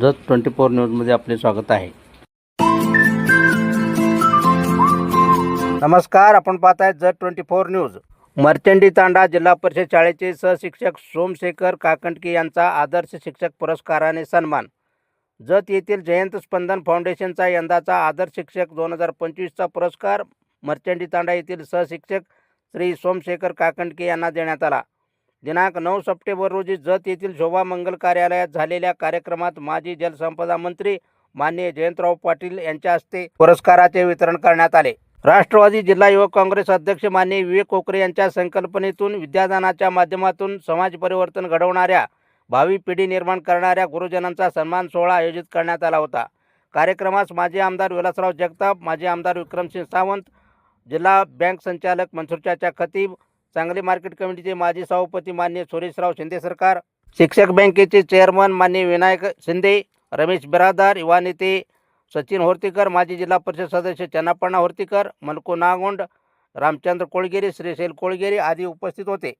Jat twenty four न्यूजमध्ये आपले स्वागत आहे. नमस्कार आपण पाहत आहेत जत ट्वेंटी फोर न्यूज. मर्चंडी तांडा जिल्हा परिषद शाळेचे सहशिक्षक सोमशेखर काकंडके यांचा आदर्श शिक्षक पुरस्काराने सन्मान. जत येथील जयंत स्पंदन फाउंडेशनचा यंदाचा आदर्श शिक्षक दोन हजार पंचवीसचा पुरस्कार मर्चंडी तांडा येथील सहशिक्षक श्री सोमशेखर काकंडके यांना देण्यात आला. दिनांक नऊ सप्टेंबर रोजी जत येथील शोभा मंगल कार्यालयात झालेल्या कार्यक्रमात माजी जलसंपदा मंत्री माननीय जयंतराव पाटील यांच्या हस्ते पुरस्काराचे वितरण करण्यात आले. राष्ट्रवादी जिल्हा युवक काँग्रेस अध्यक्ष माननीय विवेक कोकरे यांच्या संकल्पनेतून विद्यादानाच्या माध्यमातून समाज परिवर्तन घडवणाऱ्या भावी पिढी निर्माण करणाऱ्या गुरुजनांचा सन्मान सोहळा आयोजित करण्यात आला होता. कार्यक्रमास माजी आमदार विलासराव जगताप माजी आमदार विक्रमसिंह सावंत जिल्हा बँक संचालक मनसुरच्या खतीब सांगली मार्केट कमिटीचे माजी सभापती मान्य सुरेशराव शिंदे सरकार शिक्षक बँकेचे चेअरमन मान्य विनायक शिंदे रमेश बिरादार युवा नेते सचिन होर्तीकर माजी जिल्हा परिषद सदस्य चन्नापण्णा होर्तीकर मलको नागोंड रामचंद्र कोळगेरी श्रीशैल कोळगिरी आदी उपस्थित होते.